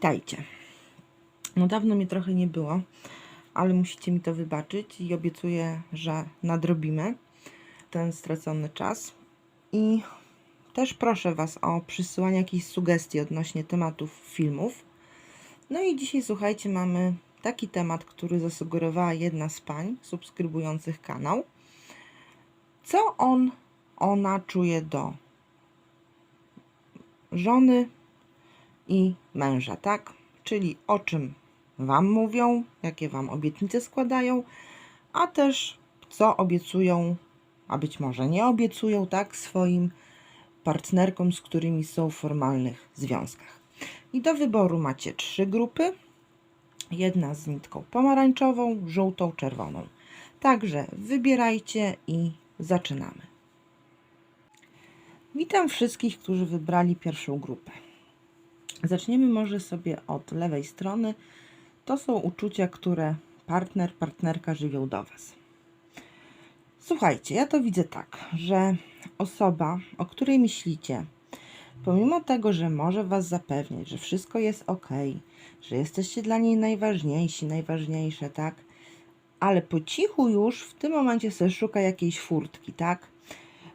Witajcie. No dawno mnie trochę nie było, ale musicie mi to wybaczyć i obiecuję, że nadrobimy ten stracony czas. I też proszę Was o przysyłanie jakichś sugestii odnośnie tematów filmów. No i dzisiaj słuchajcie, mamy taki temat, który zasugerowała jedna z pań subskrybujących kanał. Co on, ona czuje do żony i męża, tak? Czyli o czym Wam mówią, jakie Wam obietnice składają, a też co obiecują, a być może nie obiecują, tak, swoim partnerkom, z którymi są w formalnych związkach. I do wyboru macie trzy grupy. Jedna z nitką pomarańczową, żółtą, czerwoną. Także wybierajcie i zaczynamy. Witam wszystkich, którzy wybrali pierwszą grupę. Zaczniemy może sobie od lewej strony. To są uczucia, które partner, partnerka żywią do Was. Słuchajcie, ja to widzę tak, że osoba, o której myślicie, pomimo tego, że może Was zapewniać, że wszystko jest ok, że jesteście dla niej najważniejsi, najważniejsze, tak? Ale po cichu już w tym momencie sobie szuka jakiejś furtki, tak?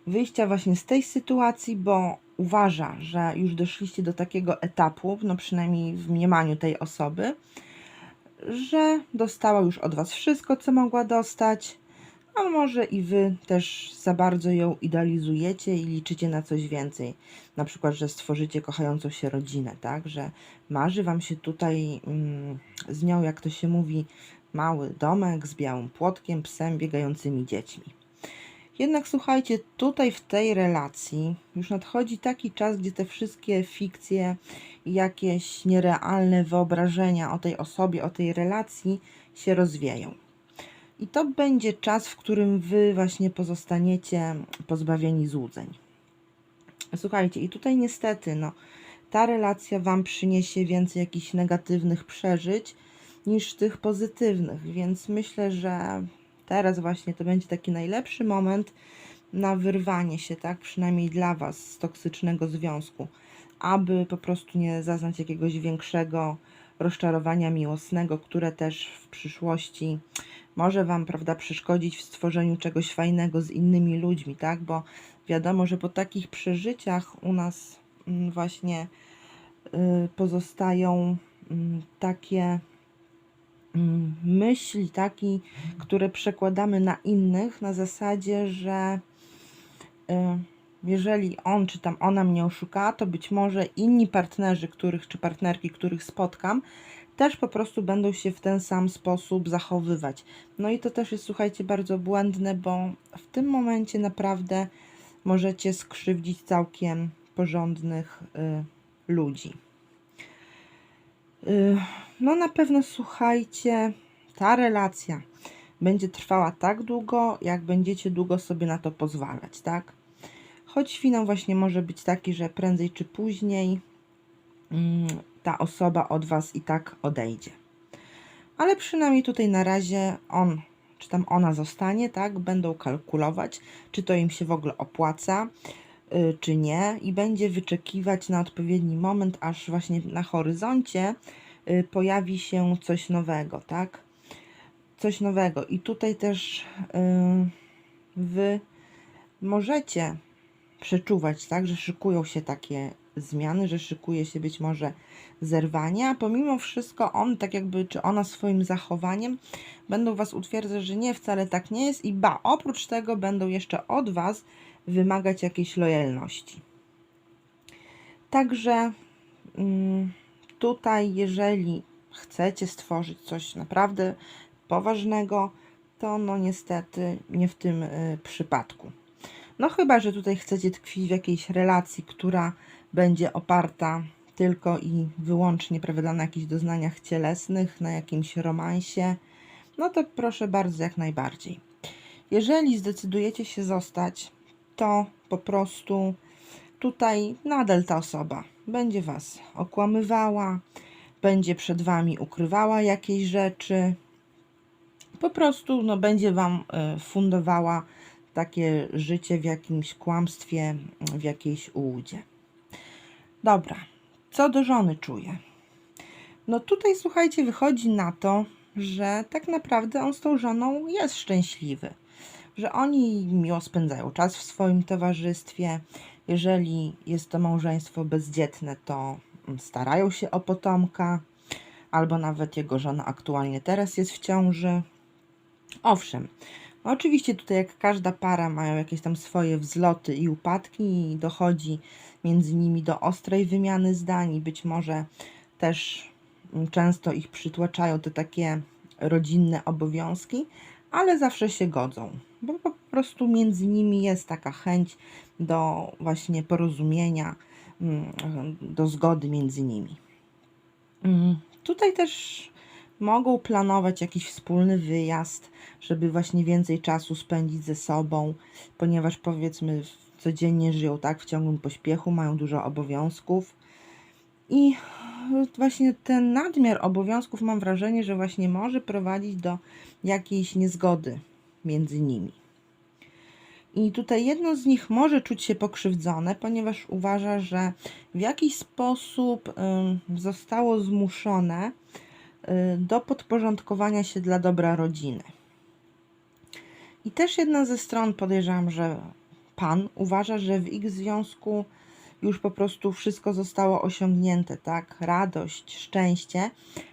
Wyjścia właśnie z tej sytuacji, bo uważa, że już doszliście do takiego etapu, no przynajmniej w mniemaniu tej osoby, że dostała już od Was wszystko, co mogła dostać, a może i Wy też za bardzo ją idealizujecie i liczycie na coś więcej. Na przykład, że stworzycie kochającą się rodzinę, tak? Że marzy Wam się tutaj mm, z nią, jak to się mówi, mały domek z białym płotkiem, psem, biegającymi dziećmi. Jednak słuchajcie, tutaj w tej relacji już nadchodzi taki czas, gdzie te wszystkie fikcje jakieś nierealne wyobrażenia o tej osobie, o tej relacji się rozwieją. I to będzie czas, w którym wy właśnie pozostaniecie pozbawieni złudzeń. Słuchajcie, i tutaj niestety, no, ta relacja wam przyniesie więcej jakichś negatywnych przeżyć niż tych pozytywnych, więc myślę, że teraz właśnie to będzie taki najlepszy moment na wyrwanie się, tak, przynajmniej dla Was, z toksycznego związku, aby po prostu nie zaznać jakiegoś większego rozczarowania miłosnego, które też w przyszłości może Wam, prawda, przeszkodzić w stworzeniu czegoś fajnego z innymi ludźmi, tak, bo wiadomo, że po takich przeżyciach u nas mm, właśnie y, pozostają mm, takie myśli taki, które przekładamy na innych na zasadzie, że y, jeżeli on czy tam ona mnie oszuka, to być może inni partnerzy, których czy partnerki, których spotkam, też po prostu będą się w ten sam sposób zachowywać. No i to też jest, słuchajcie, bardzo błędne, bo w tym momencie naprawdę możecie skrzywdzić całkiem porządnych y, ludzi. Y, no na pewno słuchajcie, ta relacja będzie trwała tak długo, jak będziecie długo sobie na to pozwalać, tak? Choć finał właśnie może być taki, że prędzej czy później mm, ta osoba od Was i tak odejdzie. Ale przynajmniej tutaj na razie on, czy tam ona zostanie, tak? Będą kalkulować, czy to im się w ogóle opłaca, y, czy nie, i będzie wyczekiwać na odpowiedni moment, aż właśnie na horyzoncie pojawi się coś nowego, tak? Coś nowego. I tutaj też yy, wy możecie przeczuwać, tak, że szykują się takie zmiany, że szykuje się być może zerwanie, a pomimo wszystko on, tak jakby, czy ona swoim zachowaniem będą was utwierdzać, że nie, wcale tak nie jest i ba, oprócz tego będą jeszcze od was wymagać jakiejś lojalności. Także. Yy, tutaj, jeżeli chcecie stworzyć coś naprawdę poważnego, to no niestety nie w tym y, przypadku. No chyba, że tutaj chcecie tkwić w jakiejś relacji, która będzie oparta tylko i wyłącznie prawda, na jakichś doznaniach cielesnych, na jakimś romansie, no to proszę bardzo, jak najbardziej. Jeżeli zdecydujecie się zostać, to po prostu tutaj nadal ta osoba będzie Was okłamywała, będzie przed Wami ukrywała jakieś rzeczy, po prostu no, będzie Wam e, fundowała takie życie w jakimś kłamstwie, w jakiejś ułudzie. Dobra, co do żony czuję. No tutaj słuchajcie, wychodzi na to, że tak naprawdę on z tą żoną jest szczęśliwy, że oni miło spędzają czas w swoim towarzystwie. Jeżeli jest to małżeństwo bezdzietne, to starają się o potomka, albo nawet jego żona aktualnie teraz jest w ciąży. Owszem, oczywiście tutaj jak każda para mają jakieś tam swoje wzloty i upadki i dochodzi między nimi do ostrej wymiany zdań i być może też często ich przytłaczają te takie rodzinne obowiązki, ale zawsze się godzą, bo po prostu między nimi jest taka chęć do właśnie porozumienia, mm, do zgody między nimi. Mm, Tutaj też mogą planować jakiś wspólny wyjazd, żeby właśnie więcej czasu spędzić ze sobą, ponieważ powiedzmy codziennie żyją tak w ciągłym pośpiechu, mają dużo obowiązków i właśnie ten nadmiar obowiązków mam wrażenie, że właśnie może prowadzić do jakiejś niezgody między nimi. I tutaj jedno z nich może czuć się pokrzywdzone, ponieważ uważa, że w jakiś sposób zostało zmuszone y, do podporządkowania się dla dobra rodziny. I też jedna ze stron podejrzewam, że pan uważa, że w ich związku już po prostu wszystko zostało osiągnięte, tak? Radość, szczęście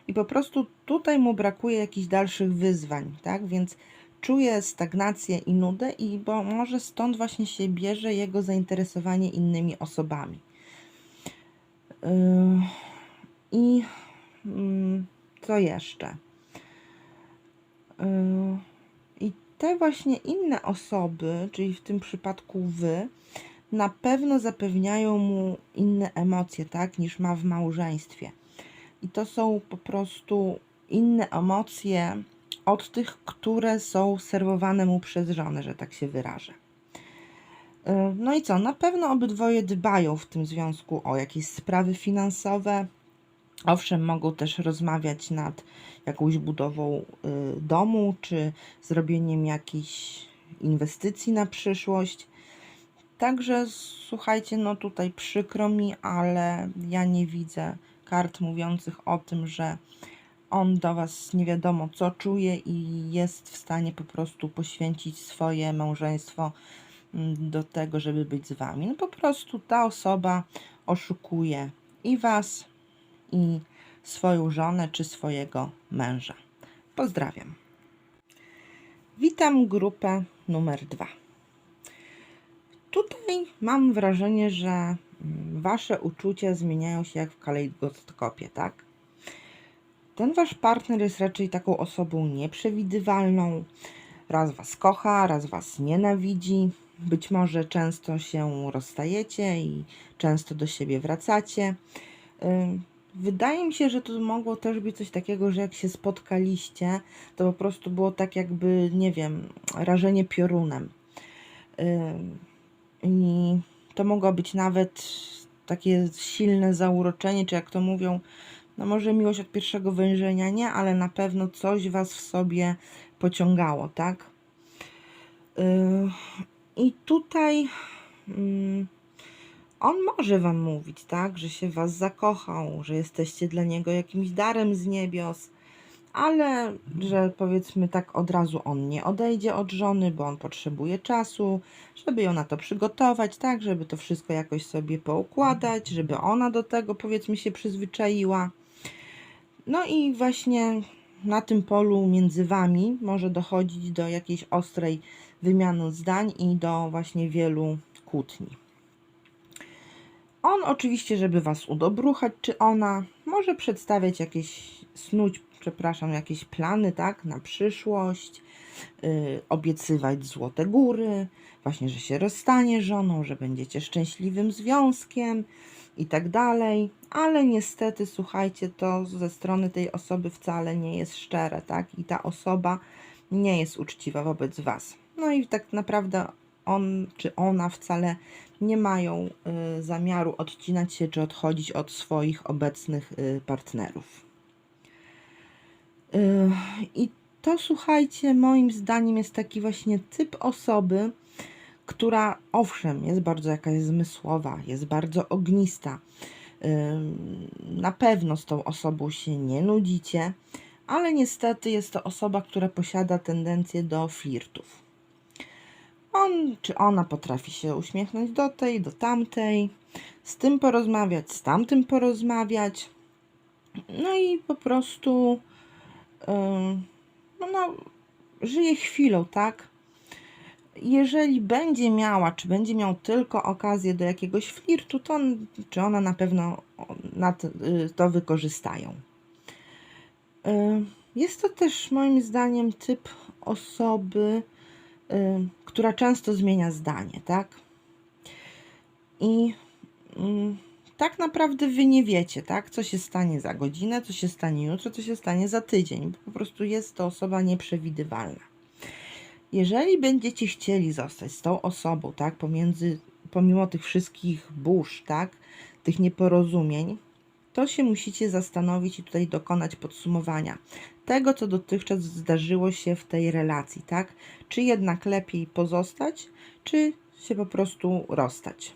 i po prostu tutaj mu brakuje jakichś dalszych wyzwań, tak? Więc czuje stagnację i nudę i bo może stąd właśnie się bierze jego zainteresowanie innymi osobami. Yy, I yy, co jeszcze? Yy, I te właśnie inne osoby, czyli w tym przypadku wy, na pewno zapewniają mu inne emocje, tak, niż ma w małżeństwie. I to są po prostu inne emocje od tych, które są serwowane mu przez żonę, że tak się wyrażę. Yy, No i co? Na pewno obydwoje dbają w tym związku o jakieś sprawy finansowe. Owszem, mogą też rozmawiać nad jakąś budową y, domu, czy zrobieniem jakichś inwestycji na przyszłość. Także słuchajcie, no tutaj przykro mi, ale ja nie widzę kart mówiących o tym, że on do Was nie wiadomo co czuje i jest w stanie po prostu poświęcić swoje małżeństwo mm, do tego, żeby być z Wami. No po prostu ta osoba oszukuje i Was, i swoją żonę, czy swojego męża. Pozdrawiam. Witam grupę numer dwa. Tutaj mam wrażenie, że mm, Wasze uczucia zmieniają się jak w kalejdoskopie, tak? Ten wasz partner jest raczej taką osobą nieprzewidywalną. Raz was kocha, raz was nienawidzi. Być może często się rozstajecie i często do siebie wracacie. Wydaje mi się, że to mogło też być coś takiego, że jak się spotkaliście, to po prostu było tak jakby, nie wiem, rażenie piorunem. I to mogło być nawet takie silne zauroczenie, czy jak to mówią, no może miłość od pierwszego wejrzenia nie, ale na pewno coś was w sobie pociągało, tak? Yy, I tutaj yy, on może wam mówić, tak, że się was zakochał, że jesteście dla niego jakimś darem z niebios, ale że powiedzmy tak od razu on nie odejdzie od żony, bo on potrzebuje czasu, żeby ją na to przygotować, tak, żeby to wszystko jakoś sobie poukładać, żeby ona do tego powiedzmy się przyzwyczaiła. No i właśnie na tym polu między wami może dochodzić do jakiejś ostrej wymiany zdań i do właśnie wielu kłótni. On oczywiście, żeby was udobruchać, czy ona może przedstawiać jakieś, snuć, przepraszam, jakieś plany, tak, na przyszłość, yy, obiecywać złote góry, właśnie, że się rozstanie żoną, że będziecie szczęśliwym związkiem i tak dalej, ale niestety, słuchajcie, to ze strony tej osoby wcale nie jest szczere, tak, i ta osoba nie jest uczciwa wobec was. No i tak naprawdę on czy ona wcale nie mają y, zamiaru odcinać się czy odchodzić od swoich obecnych y, partnerów. Y, I to słuchajcie, moim zdaniem jest taki właśnie typ osoby, która owszem jest bardzo jakaś zmysłowa, jest bardzo ognista, Na pewno z tą osobą się nie nudzicie, ale niestety jest to osoba, która posiada tendencję do flirtów. On czy ona potrafi się uśmiechnąć do tej, do tamtej, z tym porozmawiać, z tamtym porozmawiać. No i po prostu ym, no, no, żyje chwilą, tak? Jeżeli będzie miała, czy będzie miał tylko okazję do jakiegoś flirtu, to on, czy ona na pewno na to, y, to wykorzystają. Y, Jest to też moim zdaniem typ osoby, y, która często zmienia zdanie, tak? I mm, tak naprawdę wy nie wiecie, tak? Co się stanie za godzinę, co się stanie jutro, co się stanie za tydzień. Po prostu jest to osoba nieprzewidywalna. Jeżeli będziecie chcieli zostać z tą osobą, tak? Pomiędzy, pomimo tych wszystkich burz, tak? Tych nieporozumień, to się musicie zastanowić i tutaj dokonać podsumowania tego, co dotychczas zdarzyło się w tej relacji, tak? Czy jednak lepiej pozostać, czy się po prostu rozstać.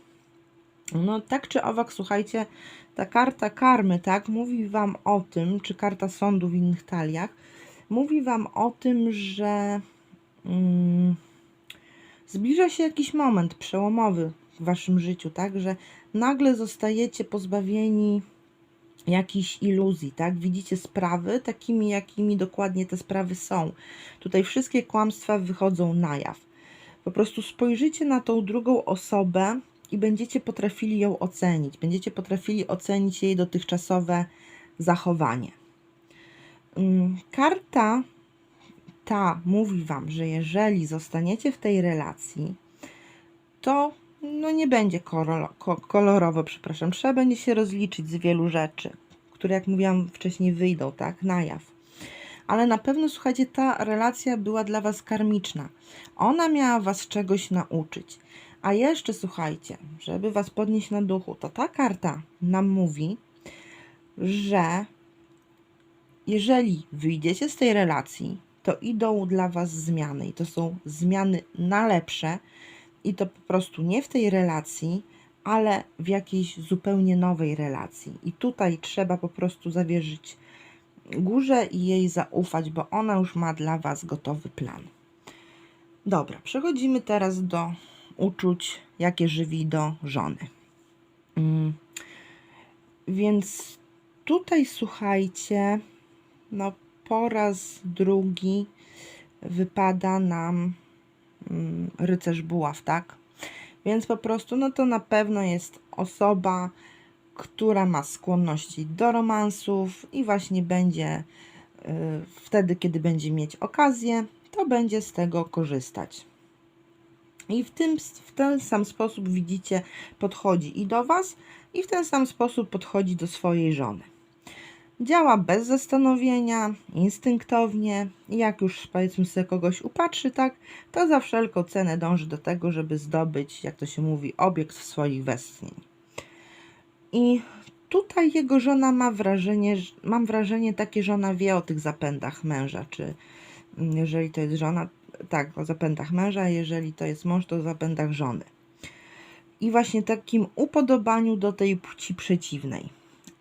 No tak czy owak, słuchajcie, ta karta karmy, tak, mówi Wam o tym, czy karta sądu w innych taliach, mówi Wam o tym, że zbliża się jakiś moment przełomowy w Waszym życiu, tak, że nagle zostajecie pozbawieni jakichś iluzji, tak? Widzicie sprawy takimi, jakimi dokładnie te sprawy są. Tutaj wszystkie kłamstwa wychodzą na jaw. Po prostu spojrzycie na tą drugą osobę i będziecie potrafili ją ocenić. Będziecie potrafili ocenić jej dotychczasowe zachowanie. Ym, Karta ta mówi Wam, że jeżeli zostaniecie w tej relacji, to no nie będzie koloro- ko- kolorowo, przepraszam. Trzeba będzie się rozliczyć z wielu rzeczy, które, jak mówiłam wcześniej, wyjdą, tak, na jaw. Ale na pewno, słuchajcie, ta relacja była dla Was karmiczna. Ona miała Was czegoś nauczyć. A jeszcze, słuchajcie, żeby Was podnieść na duchu, to ta karta nam mówi, że jeżeli wyjdziecie z tej relacji, to idą dla Was zmiany. I to są zmiany na lepsze. I to po prostu nie w tej relacji, ale w jakiejś zupełnie nowej relacji. I tutaj trzeba po prostu zawierzyć górze i jej zaufać, bo ona już ma dla Was gotowy plan. Dobra, przechodzimy teraz do uczuć, jakie żywi do żony. Mm. Więc tutaj słuchajcie, no po raz drugi wypada nam mm, rycerz buław, tak? Więc po prostu, no to na pewno jest osoba, która ma skłonności do romansów i właśnie będzie y, wtedy, kiedy będzie mieć okazję, to będzie z tego korzystać. I w, tym, w ten sam sposób widzicie, podchodzi i do Was, i w ten sam sposób podchodzi do swojej żony. Działa bez zastanowienia, instynktownie. I jak już powiedzmy sobie kogoś upatrzy, tak, to za wszelką cenę dąży do tego, żeby zdobyć, jak to się mówi, obiekt swoich westchnień. I tutaj jego żona ma wrażenie, że- mam wrażenie takie, że ona wie o tych zapędach męża, czy mm, jeżeli to jest żona, tak, o zapędach męża, jeżeli to jest mąż, to o zapędach żony. I właśnie takim upodobaniu do tej płci przeciwnej.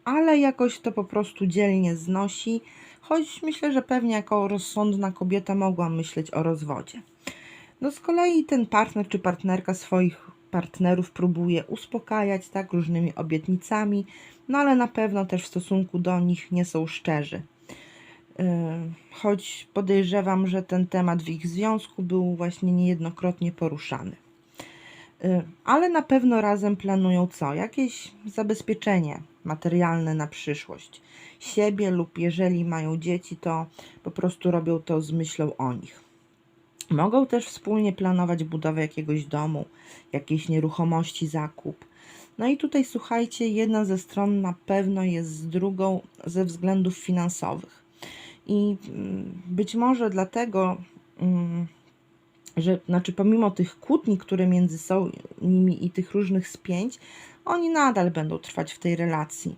Ale jakoś to po prostu dzielnie znosi, choć myślę, że pewnie jako rozsądna kobieta mogła myśleć o rozwodzie. No z kolei ten partner czy partnerka swoich partnerów próbuje uspokajać tak różnymi obietnicami, no ale na pewno też w stosunku do nich nie są szczerzy. Yy, Choć podejrzewam, że ten temat w ich związku był właśnie niejednokrotnie poruszany. Yy, Ale na pewno razem planują co? Jakieś zabezpieczenie materialne na przyszłość. Siebie lub jeżeli mają dzieci, to po prostu robią to z myślą o nich. Mogą też wspólnie planować budowę jakiegoś domu, jakiejś nieruchomości, zakup. No i tutaj słuchajcie, jedna ze stron na pewno jest z drugą ze względów finansowych. I mm, być może dlatego, mm, że znaczy pomimo tych kłótni, które między nimi i tych różnych spięć, oni nadal będą trwać w tej relacji.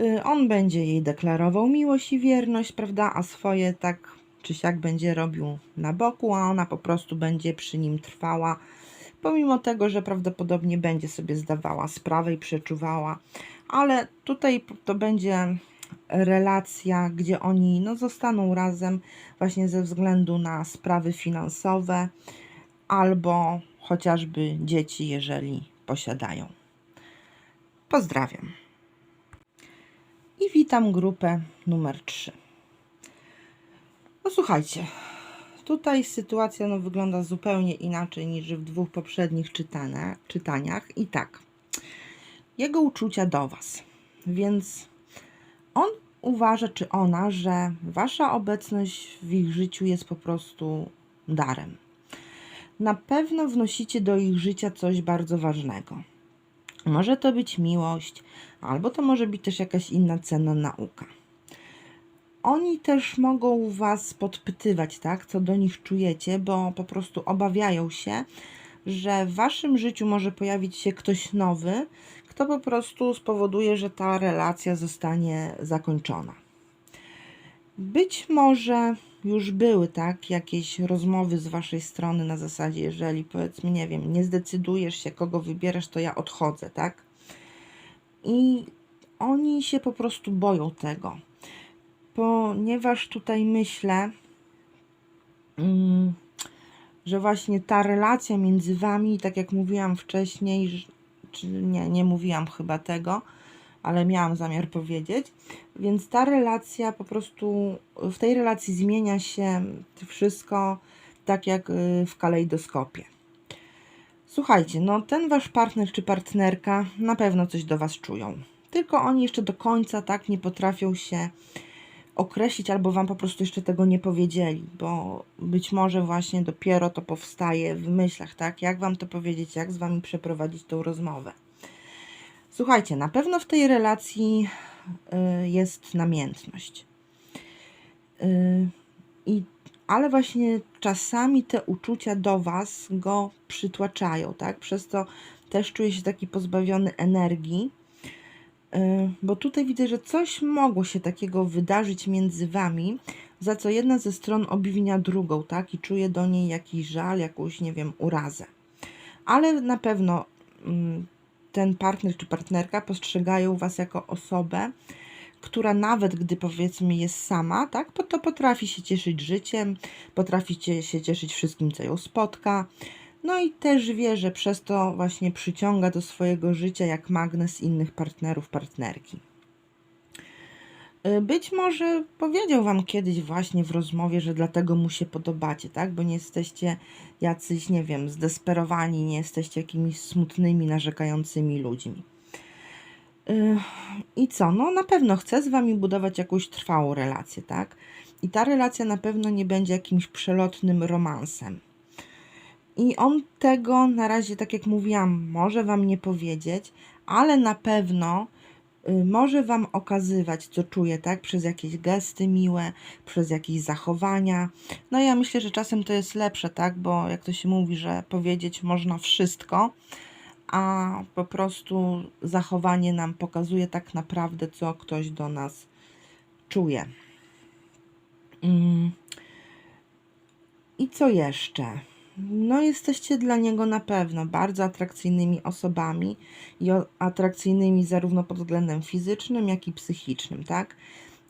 Y, On będzie jej deklarował miłość i wierność, prawda, a swoje tak czy siak będzie robił na boku, a ona po prostu będzie przy nim trwała, pomimo tego, że prawdopodobnie będzie sobie zdawała sprawę i przeczuwała, ale tutaj to będzie relacja, gdzie oni no, zostaną razem właśnie ze względu na sprawy finansowe albo chociażby dzieci, jeżeli posiadają. Pozdrawiam. I witam grupę numer 3. No słuchajcie, tutaj sytuacja no, wygląda zupełnie inaczej niż w dwóch poprzednich czytane, czytaniach. I tak, jego uczucia do Was. Więc on uważa, czy ona, że Wasza obecność w ich życiu jest po prostu darem. Na pewno wnosicie do ich życia coś bardzo ważnego. Może to być miłość, albo to może być też jakaś inna cenna nauka. Oni też mogą Was podpytywać, tak, co do nich czujecie, bo po prostu obawiają się, że w Waszym życiu może pojawić się ktoś nowy, kto po prostu spowoduje, że ta relacja zostanie zakończona. Być może już były tak jakieś rozmowy z waszej strony na zasadzie, jeżeli powiedzmy, nie wiem, nie zdecydujesz się, kogo wybierasz, to ja odchodzę, tak? I oni się po prostu boją tego, ponieważ tutaj myślę, mm, że właśnie ta relacja między wami, tak jak mówiłam wcześniej, czy nie, nie mówiłam chyba tego, ale miałam zamiar powiedzieć. Więc ta relacja po prostu, w tej relacji zmienia się wszystko tak jak y, w kalejdoskopie. Słuchajcie, no ten wasz partner czy partnerka na pewno coś do was czują. Tylko oni jeszcze do końca tak nie potrafią się określić, albo wam po prostu jeszcze tego nie powiedzieli, bo być może właśnie dopiero to powstaje w myślach, tak? Jak wam to powiedzieć, jak z wami przeprowadzić tą rozmowę. Słuchajcie, na pewno w tej relacji y, jest namiętność. Y, I, ale właśnie czasami te uczucia do Was go przytłaczają, tak? Przez to też czuję się taki pozbawiony energii, y, bo tutaj widzę, że coś mogło się takiego wydarzyć między Wami, za co jedna ze stron obwinia drugą, tak? I czuje do niej jakiś żal, jakąś, nie wiem, urazę. Ale na pewno mm, ten partner czy partnerka postrzegają Was jako osobę, która nawet gdy powiedzmy jest sama, tak, to potrafi się cieszyć życiem, potrafi się cieszyć wszystkim, co ją spotka. No i też wie, że przez to właśnie przyciąga do swojego życia jak magnes innych partnerów, partnerki. Y, być może powiedział Wam kiedyś właśnie w rozmowie, że dlatego mu się podobacie, tak? Bo nie jesteście jacyś, nie wiem, zdesperowani, nie jesteście jakimiś smutnymi, narzekającymi ludźmi. Y, I co? No na pewno chce z Wami budować jakąś trwałą relację, tak? I ta relacja na pewno nie będzie jakimś przelotnym romansem. I on tego na razie, tak jak mówiłam, może Wam nie powiedzieć, ale na pewno może Wam okazywać, co czuje, tak? Przez jakieś gesty miłe, przez jakieś zachowania. No ja myślę, że czasem to jest lepsze, tak? Bo jak to się mówi, że powiedzieć można wszystko, a po prostu zachowanie nam pokazuje tak naprawdę, co ktoś do nas czuje. Mm. I co jeszcze? No jesteście dla niego na pewno bardzo atrakcyjnymi osobami i atrakcyjnymi zarówno pod względem fizycznym, jak i psychicznym, tak?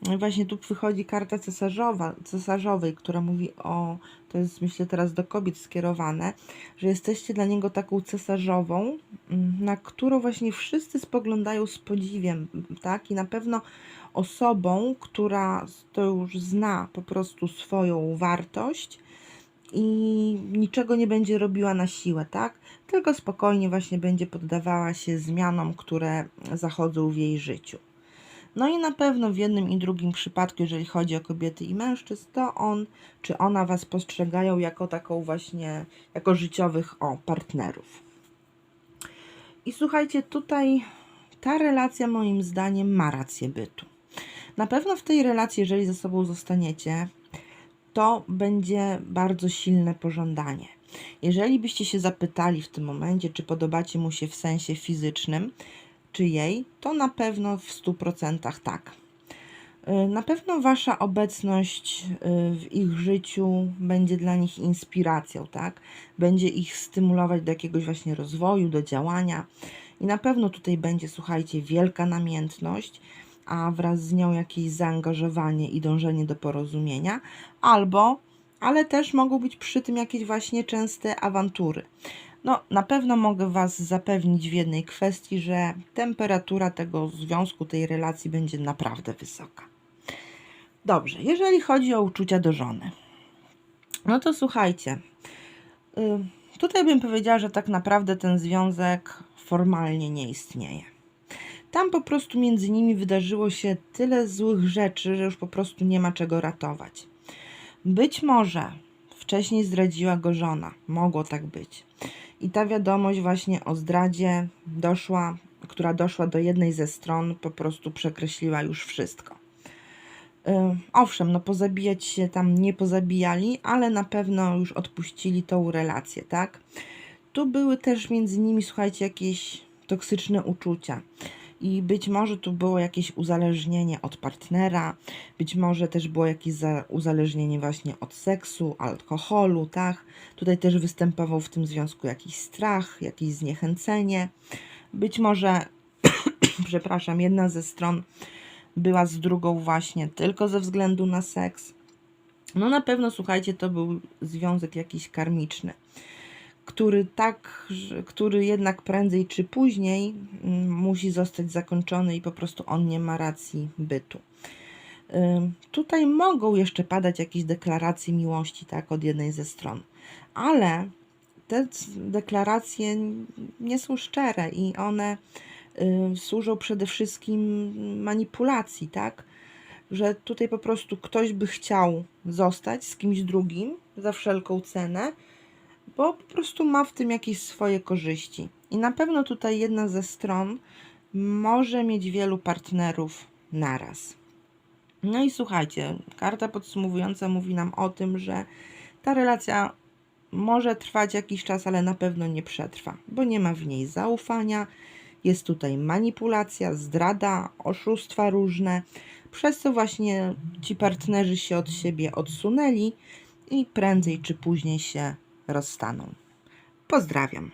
No właśnie tu przychodzi karta cesarzowa, cesarzowej, która mówi o, to jest myślę teraz do kobiet skierowane, że jesteście dla niego taką cesarzową, mm, na którą właśnie wszyscy spoglądają z podziwiem, tak? I na pewno osobą, która to już zna po prostu swoją wartość, i niczego nie będzie robiła na siłę, tak? Tylko spokojnie właśnie będzie poddawała się zmianom, które zachodzą w jej życiu. No i na pewno w jednym i drugim przypadku, jeżeli chodzi o kobiety i mężczyzn, to on czy ona was postrzegają jako taką właśnie, jako życiowych o, partnerów. I słuchajcie, tutaj ta relacja moim zdaniem ma rację bytu. Na pewno w tej relacji, jeżeli ze sobą zostaniecie, to będzie bardzo silne pożądanie. Jeżeli byście się zapytali w tym momencie, czy podobacie mu się w sensie fizycznym, czy jej, to na pewno w 100% tak. Y, Na pewno Wasza obecność y, w ich życiu będzie dla nich inspiracją, tak? Będzie ich stymulować do jakiegoś właśnie rozwoju, do działania. I na pewno tutaj będzie, słuchajcie, wielka namiętność, a wraz z nią jakieś zaangażowanie i dążenie do porozumienia, albo, ale też mogą być przy tym jakieś właśnie częste awantury. No, na pewno mogę Was zapewnić w jednej kwestii, że temperatura tego związku, tej relacji będzie naprawdę wysoka. Dobrze, jeżeli chodzi o uczucia do żony, no to słuchajcie, y, tutaj bym powiedziała, że tak naprawdę ten związek formalnie nie istnieje. Tam po prostu między nimi wydarzyło się tyle złych rzeczy, że już po prostu nie ma czego ratować. Być może wcześniej zdradziła go żona, mogło tak być. I ta wiadomość właśnie o zdradzie doszła, która doszła do jednej ze stron, po prostu przekreśliła już wszystko. Owszem, no pozabijać się tam nie pozabijali, ale na pewno już odpuścili tą relację, tak? Tu były też między nimi, słuchajcie, jakieś toksyczne uczucia. I być może tu było jakieś uzależnienie od partnera, być może też było jakieś za- uzależnienie właśnie od seksu, alkoholu, tak? Tutaj też występował w tym związku jakiś strach, jakieś zniechęcenie. Być może, przepraszam, jedna ze stron była z drugą właśnie tylko ze względu na seks. No na pewno, słuchajcie, to był związek jakiś karmiczny, który tak, który jednak prędzej czy później mm, musi zostać zakończony i po prostu on nie ma racji bytu. Tutaj mogą jeszcze padać jakieś deklaracje miłości, tak, od jednej ze stron, ale te deklaracje nie są szczere i one służą przede wszystkim manipulacji, tak? Że tutaj po prostu ktoś by chciał zostać z kimś drugim za wszelką cenę, bo po prostu ma w tym jakieś swoje korzyści. I na pewno tutaj jedna ze stron może mieć wielu partnerów naraz. No i słuchajcie, karta podsumowująca mówi nam o tym, że ta relacja może trwać jakiś czas, ale na pewno nie przetrwa, bo nie ma w niej zaufania, jest tutaj manipulacja, zdrada, oszustwa różne, przez co właśnie ci partnerzy się od siebie odsunęli i prędzej czy później się rozstaną. Pozdrawiam.